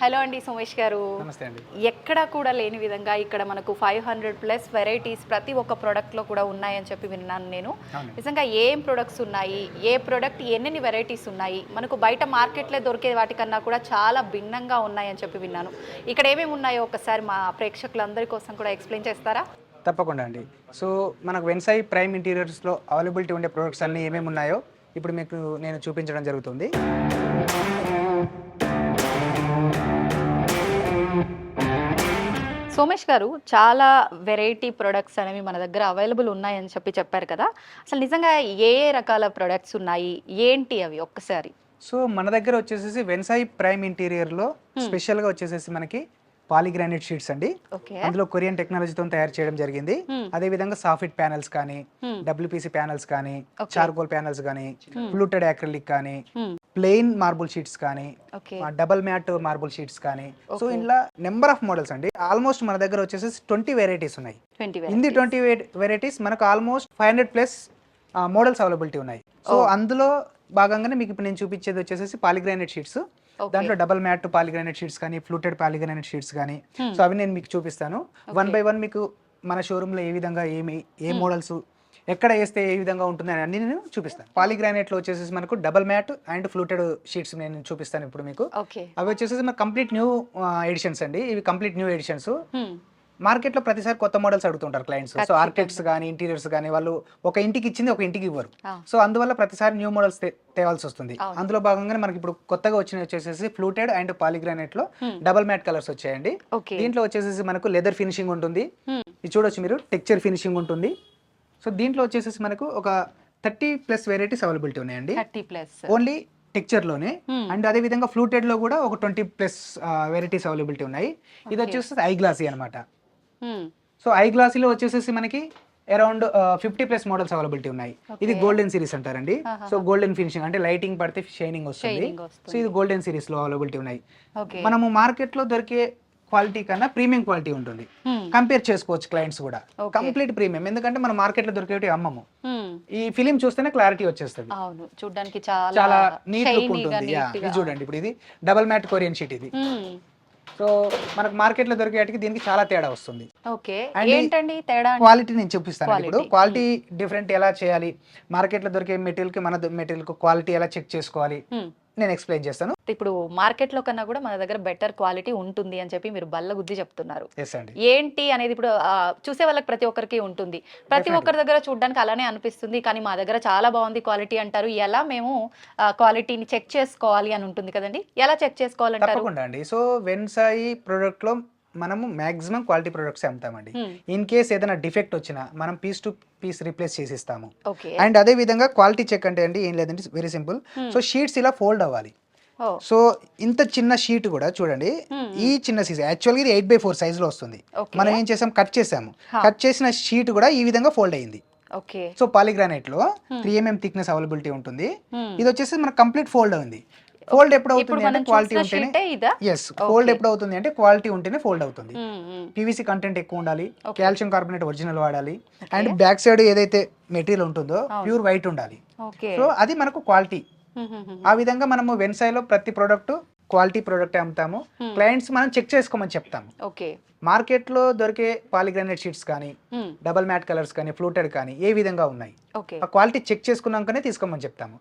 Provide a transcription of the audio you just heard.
Hello అండి సోమేష్ గారు. నమస్తే అండి. ఎక్కడా కూడా లేని విధంగా ఇక్కడ మనకు ఫైవ్ హండ్రెడ్ ప్లస్ వెరైటీస్ ప్రతి ఒక్క ప్రోడక్ట్లో కూడా ఉన్నాయని చెప్పి విన్నాను నేను. నిజంగా ఏం ప్రొడక్ట్స్ ఉన్నాయి? ఏ ప్రోడక్ట్ ఎన్ని వెరైటీస్ ఉన్నాయి? మనకు బయట మార్కెట్లో దొరికే వాటికన్నా కూడా చాలా భిన్నంగా ఉన్నాయని చెప్పి విన్నాను. ఇక్కడ ఏమేమి ఉన్నాయో ఒకసారి మా ప్రేక్షకులందరి కోసం కూడా ఎక్స్ప్లెయిన్ చేస్తారా? తప్పకుండా అండి. సో మనకు వెన్సాయి ప్రైమ్ ఇంటీరియర్స్లో అవైలబిలిటీ ఉండే ప్రొడక్ట్స్ అన్నీ ఏమేమి ఉన్నాయో ఇప్పుడు మీకు నేను చూపించడం జరుగుతుంది. సోమేష్ గారు చాలా వెరైటీ ప్రొడక్ట్స్ అనేవి మన దగ్గర అవైలబుల్ ఉన్నాయని చెప్పి చెప్పారు కదా అసలు నిజంగా ఏ ఏ రకాల ప్రొడక్ట్స్ ఉన్నాయి ఏంటి అవి ఒక్కసారి సో మన దగ్గర వచ్చేసేసి వెన్సాయి ప్రైమ్ ఇంటీరియర్లో స్పెషల్గా వచ్చేసేసి మనకి పాలిగ్రానైట్ షీట్స్ అండి అందులో కొరియన్ టెక్నాలజీతో తయారు చేయడం జరిగింది Hmm. అదే విధంగా సాఫిట్ ప్యానల్స్ కానీ Hmm. డబ్ల్యూపీసీ ప్యానల్స్ కానీ. చార్కోల్ ప్యానల్స్ కానీ ఫ్లూటెడ్ యాక్రిలిక్ కానీ Hmm. ప్లెయిన్ మార్బుల్ షీట్స్ కానీ డబల్ మ్యాట్ మార్బుల్ షీట్స్ కానీ. సో ఇలా నెంబర్ ఆఫ్ మోడల్స్ అండి. ఆల్మోస్ట్ మన దగ్గర వచ్చేసి ట్వంటీ వెరైటీస్ ఉన్నాయి. ఇన్ ట్వంటీ వెరైటీస్ మనకు almost five hundred plus models availability ఉన్నాయి. సో అందులో భాగంగానే మీకు ఇప్పుడు నేను చూపించేది వచ్చేసి పాలిగ్రానైట్ షీట్స్. దాంట్లో డబల్ మ్యాట్ పాలిగ్రానైట్ షీట్స్ కానీ ఫ్లూటెడ్ పాలిగ్రానైట్ షీట్స్ కానీ. సో అవి నేను మీకు చూపిస్తాను. వన్ బై వన్ మీకు మన షోరూంలో ఏ విధంగా ఏమి ఏ మోడల్స్ ఎక్కడ వేస్తే ఏ విధంగా ఉంటుంది అని అన్ని నేను చూపిస్తాను. పాలిగ్రానైట్లో వచ్చేసి మనకు double matte and fluted sheets నేను చూపిస్తాను ఇప్పుడు మీకు. అవి వచ్చేసి మనకు కంప్లీట్ న్యూ ఎడిషన్స్ అండి. ఇవి కంప్లీట్ న్యూ ఎడిషన్స్. Hmm. మార్కెట్లో ప్రతిసారి కొత్త మోడల్స్ అడుగుతుంటారు క్లయింట్స్ సో ఆర్కిటెక్ట్స్ కానీ ఇంటీరియర్స్ కానీ వాళ్ళు ఒక ఇంటికి ఇచ్చింది ఒక ఇంటికి ఇవ్వరు. సో అందువల్ల ప్రతిసారి న్యూ మోడల్స్ తేవాల్సి వస్తుంది. అందులో భాగంగానే మనకి ఇప్పుడు కొత్తగా వచ్చిన వచ్చేసేసి ఫ్లూటెడ్ అండ్ పాలిగ్రానైట్లో డబల్ మ్యాట్ కలర్స్ వచ్చాయండి. దీంట్లో వచ్చేసేసి మనకు లెదర్ ఫినిషింగ్ ఉంటుంది. ఇది చూడొచ్చు మీరు. టెక్చర్ ఫినిషింగ్ ఉంటుంది. సో దీంట్లో వచ్చేసేసి మనకు ఒక థర్టీ ప్లస్ వెరైటీస్ అవైలబిలిటీ ఉన్నాయండి. Thirty plus. ఓన్లీ టెక్చర్లోనే. అండ్ అదే విధంగా ఫ్లూటెడ్లో కూడా ఒక ట్వంటీ ప్లస్ వెరైటీస్ అవైలబిలిటీ ఉన్నాయి. ఇది వచ్చేసి ఐ గ్లాసీ అనమాట. సో ఐ గ్లాసీలో వచ్చేసేసి మనకి around fifty plus models availability ఉన్నాయి. ఇది గోల్డెన్ సిరీస్ అంటారండి. సో గోల్డెన్ ఫినిషింగ్ అంటే లైటింగ్ పడితే షైనింగ్ వస్తుంది. సో ఇది గోల్డెన్ సిరీస్లో అవైలబిలిటీ ఉన్నాయి. మనము మార్కెట్లో దొరికే క్వాలిటీ కన్నా ప్రీమియం క్వాలిటీ ఉంటుంది Hmm. కంపేర్ చేసుకోవచ్చు క్లయింట్స్ కూడా. కంప్లీట్ ప్రీమియం ఎందుకంటే మనం మార్కెట్లో దొరికేవి అమ్మము Hmm. ఈ ఫిలిం చూస్తేనే క్లారిటీ వచ్చేస్తుంది చూడడానికి చాలా నీట్ లుక్ ఉంటుంది ఇది. చూడండి ఇప్పుడు ఇది డబల్ మ్యాట్ కొరియన్ షీట్ ఇది Hmm. సో మనకు మార్కెట్లో దొరికేటికి దీనికి చాలా తేడా వస్తుంది ఓకే And ఏంటండి తేడా అంటే? క్వాలిటీ నేను చూపిస్తాను ఇప్పుడు. క్వాలిటీ డిఫరెంట్ ఎలా చేయాలి మార్కెట్లో దొరికే మెటీరియల్కి మన మెటీరియల్కు క్వాలిటీ ఎలా చెక్ చేసుకోవాలి Hmm. నేను ఎక్స్ప్లెయిన్ చేస్తాను. ఇప్పుడు మార్కెట్లో కన్నా కూడా మన దగ్గర బెటర్ క్వాలిటీ ఉంటుంది అని చెప్పి మీరు బల్ల గుద్ది చెప్తున్నారు. ఏంటి అనేది ఇప్పుడు చూసే వాళ్ళకి ప్రతి ఒక్కరికి ఉంటుంది. ప్రతి ఒక్కరి దగ్గర చూడడానికి అలానే అనిపిస్తుంది కానీ మా దగ్గర చాలా బాగుంది క్వాలిటీ అంటారు. ఎలా మేము క్వాలిటీని చెక్ చేసుకోవాలి అని ఉంటుంది కదండి? ఎలా చెక్ చేసుకోవాలంటారు? అండి. సో వెన్సాయి ప్రోడక్ట్లో మనము మాక్సిమం క్వాలిటీ ప్రొడక్ట్స్ అమ్ముతామండి. Hmm. ఇన్ కేస్ ఏదైనా డిఫెక్ట్ వచ్చినా మనం పీస్ టు పీస్ రీప్లేస్ చేసి ఇస్తాము ఓకే అండ్ అదే విధంగా క్వాలిటీ చెక్ అంటే అండి ఏం లేదండి very simple Hmm. So sheets ఇలా ఫోల్డ్ అవ్వాలి. సో ఇంత చిన్న షీట్ కూడా చూడండి Hmm. ఈ చిన్న సైజ్ యాక్చువల్గా ఇది ఎయిట్ బై ఫోర్ సైజ్లో వస్తుంది. Okay. మనం ఏం చేసాం? కట్ చేసాము. కట్ చేసిన షీట్ కూడా ఈ విధంగా ఫోల్డ్ అయ్యింది ఓకే సో పాలిగ్రానైట్లో త్రీ ఎంఎం థిక్నెస్ అవైలబిలిటీ ఉంటుంది. Hmm. ఇది వచ్చేసి మనకు కంప్లీట్ ఫోల్డ్ అయింది. ఫోల్డ్ ఎప్పుడు అవుతుంది అంటే క్వాలిటీ ఉంటేనే ఎస్ ఫోల్డ్ ఎప్పుడు అవుతుంది అంటే క్వాలిటీ ఉంటేనే ఫోల్డ్ అవుతుంది. పీవీసీ కంటెంట్ ఎక్కువ ఉండాలి. కాల్షియం కార్బోనేట్ ఒరిజినల్ వాడాలి అండ్ బ్యాక్ సైడ్ ఏదైతే మెటీరియల్ ఉంటుందో ప్యూర్ వైట్ ఉండాలి. సో అది మనకు క్వాలిటీ Hmm, hmm, hmm. ఆ విధంగా మనము వెన్సాయిలో ప్రతి ప్రోడక్ట్ క్వాలిటీ ప్రోడక్ట్ అమ్ముతాము. క్లయింట్స్ మనం చెక్ చేసుకోమని చెప్తాము. ఓకే మార్కెట్లో దొరికే పాలిగ్రానైట్ షీట్స్ కానీ. డబల్ మ్యాట్ కలర్స్ కానీ ఫ్లూటెడ్ కానీ ఏ విధంగా ఉన్నాయి. ఆ క్వాలిటీ చెక్ చేసుకున్నాకనే తీసుకోమని చెప్తాము.